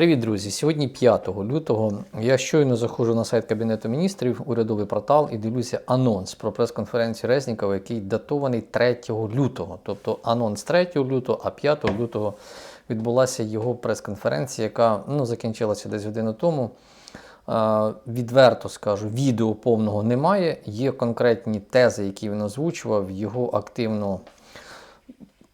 Привіт, друзі! Сьогодні 5 лютого. Я щойно заходжу на сайт Кабінету міністрів, урядовий портал і дивлюся анонс про прес-конференцію Резнікова, який датований 3 лютого. Тобто анонс 3 лютого, а 5 лютого відбулася його прес-конференція, яка ну, закінчилася десь годину тому. Відверто скажу, відео повного немає. Є конкретні тези, які він озвучував, його активно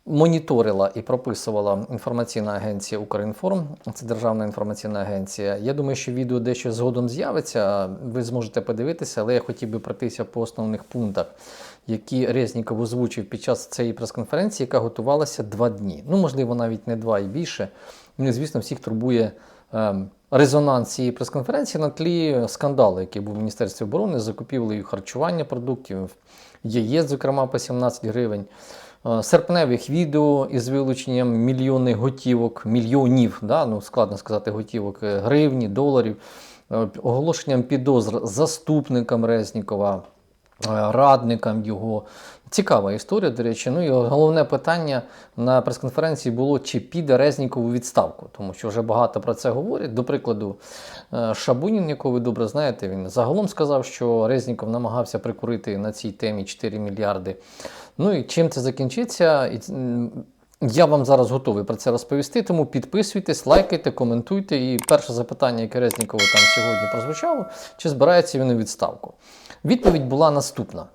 моніторила і прописувала інформаційна агенція Укрінформ, це державна інформаційна агенція. Я думаю, що відео дещо згодом з'явиться. Ви зможете подивитися, але я хотів би пройтися по основних пунктах, які Резніков озвучив під час цієї прес-конференції, яка готувалася два дні. Ну, можливо, навіть не два і більше. Ну, звісно, всіх турбує. ем, Резонанс цієї прес-конференції на тлі скандалу, який був в Міністерстві оборони закупівлею харчування продуктів, яєць, зокрема, по 17 гривень. Е, серпневих відео із вилученням мільйони готівок, мільйонів, да, ну складно сказати, готівок, е, гривні, доларів, е, оголошенням підозр заступникам Резнікова, радникам його. Цікава історія, до речі. Ну і головне питання на прес-конференції було, чи піде Резніков у відставку, тому що вже багато про це говорять. До прикладу, е, Шабунін, якого ви добре знаєте, він загалом сказав, що Резніков намагався прикурити на цій темі 4 мільярди. Ну і чим це закінчиться? Я вам зараз готовий про це розповісти, тому підписуйтесь, лайкайте, коментуйте. І перше запитання, яке Резнікову там сьогодні прозвучало, чи збирається він у відставку? Відповідь була наступна.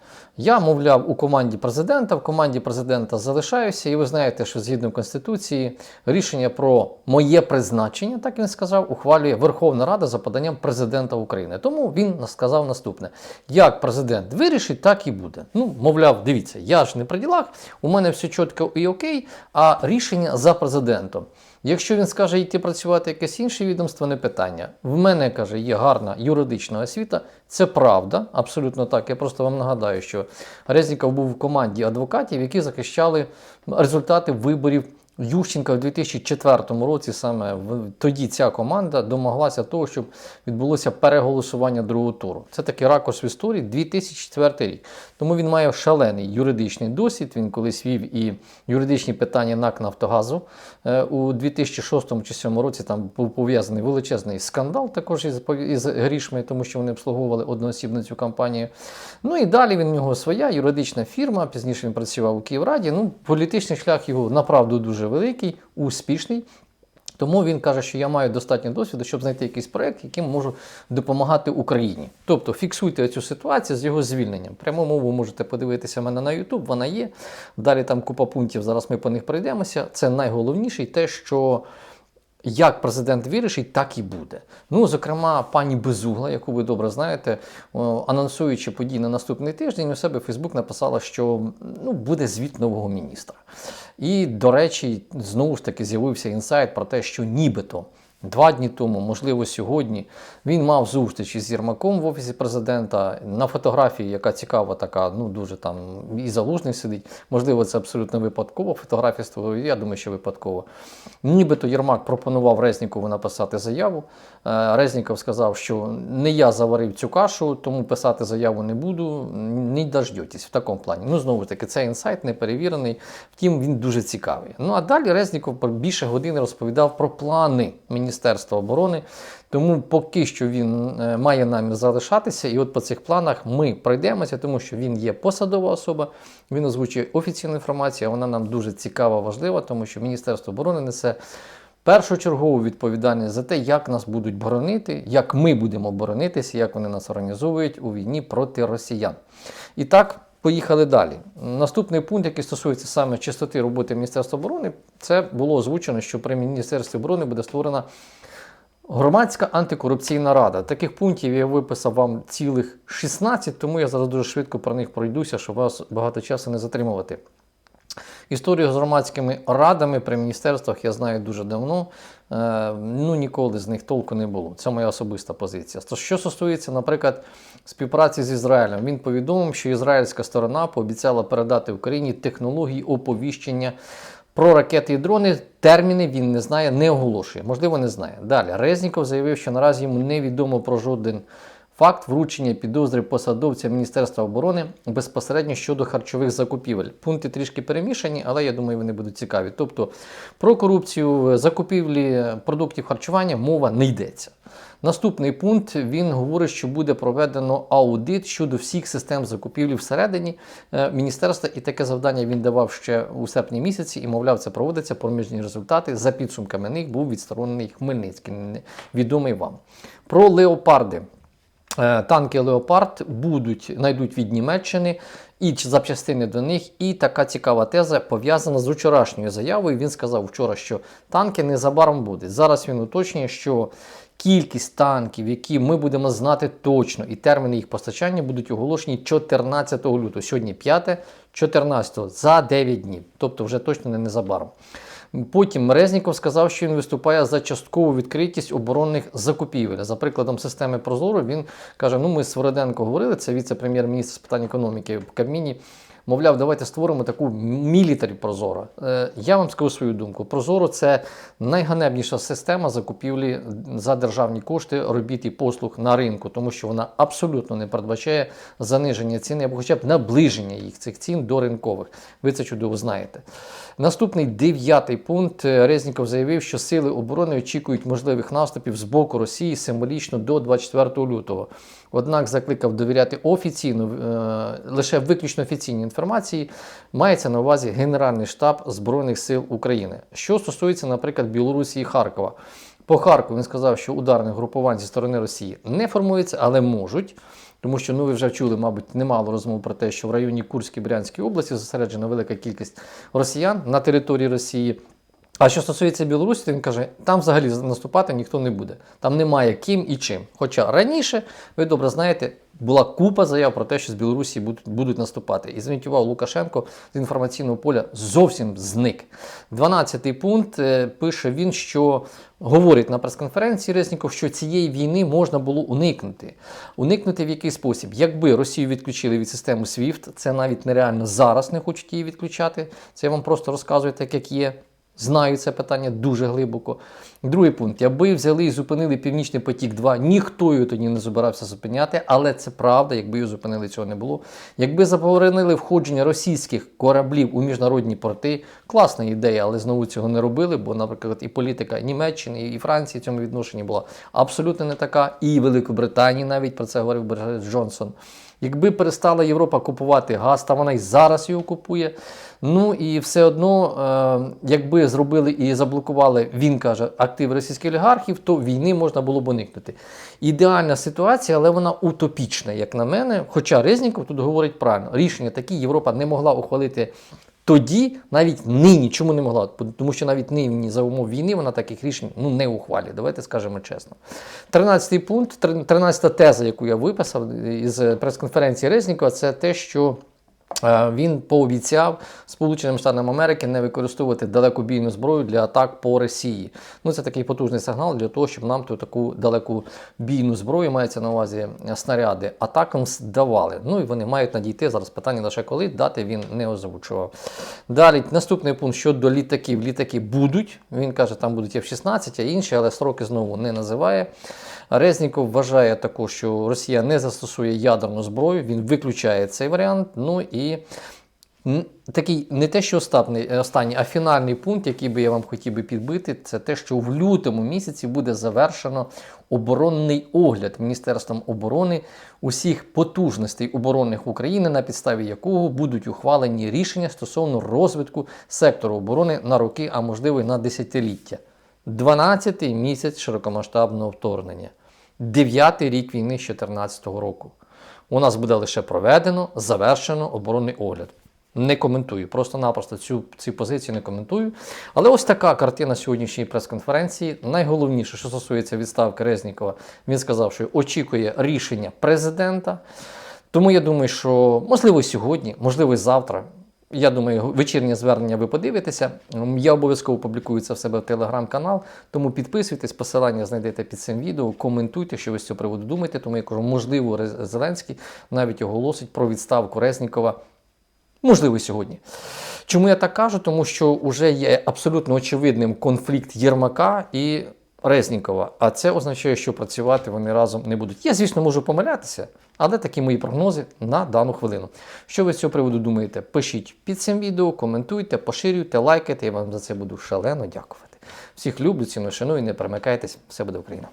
Я, мовляв, у команді президента, в команді президента залишаюся, і ви знаєте, що згідно Конституції рішення про моє призначення, так він сказав, ухвалює Верховна Рада за поданням президента України. Тому він сказав наступне: як президент вирішить, так і буде. Ну, мовляв, дивіться, я ж не при ділах, у мене все чітко і окей, а рішення за президентом. Якщо він скаже йти працювати якесь інше відомство, не питання. В мене каже, є гарна юридична освіта. Це правда, абсолютно так. Я просто вам нагадаю, що Резніков був в команді адвокатів, які захищали результати виборів. Ющенка в 2004 році саме тоді ця команда домоглася того, щоб відбулося переголосування другого туру. Це такий ракурс в історії 2004 рік. Тому він має шалений юридичний досвід. Він колись вів і юридичні питання НАК Нафтогазу Е, у 2006 чи 2007 році. Там був пов'язаний величезний скандал також із, із грішми, тому що вони обслуговували одноосібно цю компанію. Ну і далі він у нього своя юридична фірма. Пізніше він працював у Київраді. Ну, політичний шлях його направду дуже великий, успішний. Тому він каже, що я маю достатньо досвіду, щоб знайти якийсь проект, яким можу допомагати Україні. Тобто фіксуйте цю ситуацію з його звільненням. Пряму мову можете подивитися мене на YouTube, вона є. Далі там купа пунктів, зараз ми по них пройдемося. Це найголовніше, те, що як президент вирішить, так і буде. Ну, зокрема, пані Безугла, яку ви добре знаєте, анонсуючи події на наступний тиждень, у себе Фейсбук написала, що ну, буде звіт нового міністра. І, до речі, знову ж таки з'явився інсайт про те, що нібито. Два дні тому, можливо, сьогодні, він мав зустріч із Єрмаком в офісі президента. На фотографії, яка цікава, така, ну дуже там і залужний сидить. Можливо, це абсолютно випадково. Фотографія створює, я думаю, що випадково. Нібито Єрмак пропонував Резнікову написати заяву. Е, Резніков сказав, що не я заварив цю кашу, тому писати заяву не буду. Не дождетесь в такому плані. Ну, знову ж таки, це інсайт не перевірений, втім, він дуже цікавий. Ну а далі Резніков більше години розповідав про плани Міністерства оборони. Тому поки що він е, має намір залишатися, і от по цих планах ми пройдемося, тому що він є посадова особа, він озвучує офіційну інформацію, вона нам дуже цікава, важлива, тому що Міністерство оборони несе першочергову відповідальність за те, як нас будуть боронити, як ми будемо боронитися, як вони нас організовують у війні проти росіян. І так. Поїхали далі. Наступний пункт, який стосується саме чистоти роботи Міністерства оборони, це було озвучено, що при Міністерстві оборони буде створена громадська антикорупційна рада. Таких пунктів я виписав вам цілих 16, тому я зараз дуже швидко про них пройдуся, щоб вас багато часу не затримувати. Історію з громадськими радами при міністерствах я знаю дуже давно. Е, ну, ніколи з них толку не було. Це моя особиста позиція. То, що стосується, наприклад, співпраці з Ізраїлем, він повідомив, що ізраїльська сторона пообіцяла передати Україні технології оповіщення про ракети і дрони. Терміни він не знає, не оголошує. Можливо, не знає. Далі Резніков заявив, що наразі йому невідомо про жоден Факт вручення підозри посадовця Міністерства оборони безпосередньо щодо харчових закупівель. Пункти трішки перемішані, але я думаю, вони будуть цікаві. Тобто про корупцію закупівлі продуктів харчування мова не йдеться. Наступний пункт він говорить, що буде проведено аудит щодо всіх систем закупівлі всередині е, міністерства, і таке завдання він давав ще у серпні місяці, і мовляв, це проводиться проміжні результати. За підсумками них був відсторонений Хмельницький, відомий вам. Про леопарди. Е, Танки Леопард будуть знайдуть від Німеччини і запчастини до них. І така цікава теза пов'язана з вчорашньою заявою. Він сказав вчора, що танки незабаром будуть. Зараз він уточнює, що кількість танків, які ми будемо знати точно, і терміни їх постачання будуть оголошені 14 лютого. Сьогодні 5, 14 за 9 днів, тобто вже точно не незабаром. Потім Резніков сказав, що він виступає за часткову відкритість оборонних закупівель. За прикладом системи Прозоро, він каже: ну ми з Свороденко говорили, це віце-прем'єр-міністр з питань економіки в Кабміні. Мовляв, давайте створимо таку мілітарі Прозоро. Е, я вам скажу свою думку. Прозоро це найганебніша система закупівлі за державні кошти робіт і послуг на ринку, тому що вона абсолютно не передбачає заниження ціни або хоча б наближення їх цих цін до ринкових. Ви це чудово знаєте. Наступний дев'ятий пункт. Е, Резніков заявив, що сили оборони очікують можливих наступів з боку Росії символічно до 24 лютого. Однак закликав довіряти офіційно, е, лише виключно офіційній інформації. Мається на увазі Генеральний штаб Збройних сил України. Що стосується, наприклад, Білорусі і Харкова. По Харкову він сказав, що ударних групувань зі сторони Росії не формується, але можуть. Тому що ну ви вже чули, мабуть, немало розмов про те, що в районі Курській Брянській області зосереджена велика кількість росіян на території Росії. А що стосується Білорусі, він каже, там взагалі наступати ніхто не буде. Там немає ким і чим. Хоча раніше, ви добре знаєте, була купа заяв про те, що з Білорусі будуть, будуть наступати. І звінтував Лукашенко з інформаційного поля зовсім зник. 12-й пункт е, пише він, що говорить на прес-конференції Резніков, що цієї війни можна було уникнути. Уникнути в який спосіб? Якби Росію відключили від системи SWIFT, це навіть нереально зараз не хочуть її відключати. Це я вам просто розказую так, як є. Знаю це питання дуже глибоко. Другий пункт. Якби взяли і зупинили Північний потік 2, ніхто його тоді не збирався зупиняти, але це правда, якби його зупинили, цього не було. Якби заборонили входження російських кораблів у міжнародні порти, класна ідея, але знову цього не робили, бо, наприклад, і політика Німеччини, і Франції в цьому відношенні була абсолютно не така, і Великобританії навіть про це говорив Борис Джонсон. Якби перестала Європа купувати газ, та вона й зараз його купує. Ну і все одно, е, якби зробили і заблокували, він каже, активи російських олігархів, то війни можна було б уникнути. Ідеальна ситуація, але вона утопічна, як на мене. Хоча Резніков тут говорить правильно, рішення такі Європа не могла ухвалити. Тоді навіть нині чому не могла? Тому що навіть нині за умов війни вона таких рішень ну, не ухвалює. Давайте скажемо чесно. Тринадцятий пункт, тринадцята теза, яку я виписав із прес-конференції Резнікова, це те, що. Е, Він пообіцяв Сполученим Штатам Америки не використовувати далекобійну зброю для атак по Росії. Ну це такий потужний сигнал для того, щоб нам ту таку далекобійну зброю мається на увазі снаряди атакам давали. Ну і вони мають надійти зараз. Питання лише коли дати він не озвучував. Далі наступний пункт щодо літаків. Літаки будуть. Він каже, там будуть F-16, а інші, але строки знову не називає. Резніков вважає також, що Росія не застосує ядерну зброю, він виключає цей варіант. Ну і такий не те, що останній, останній, а фінальний пункт, який би я вам хотів би підбити, це те, що в лютому місяці буде завершено оборонний огляд Міністерством оборони усіх потужностей оборонних України, на підставі якого будуть ухвалені рішення стосовно розвитку сектору оборони на роки, а можливо й на десятиліття. 12-й місяць широкомасштабного вторгнення, 9-й рік війни з 2014 року. У нас буде лише проведено, завершено оборонний огляд. Не коментую, просто-напросто цю, цю позицію не коментую. Але ось така картина сьогоднішньої прес-конференції. Найголовніше, що стосується відставки Резнікова, він сказав, що очікує рішення президента. Тому я думаю, що можливо сьогодні, можливо, завтра. Я думаю, вечірнє звернення ви подивитеся. Я обов'язково публікую це в себе в телеграм-канал. Тому підписуйтесь, посилання знайдете під цим відео, коментуйте, що ви з цього приводу думаєте. Тому я кажу, можливо, Зеленський навіть оголосить про відставку Резнікова. Можливо, сьогодні. Чому я так кажу? Тому що вже є абсолютно очевидним конфлікт Єрмака і Резнікова. А це означає, що працювати вони разом не будуть. Я, звісно, можу помилятися, але такі мої прогнози на дану хвилину. Що ви з цього приводу думаєте? Пишіть під цим відео, коментуйте, поширюйте, лайкайте. Я вам за це буду шалено дякувати. Всіх люблю, ціну шаную, не перемикайтесь, все буде Україна.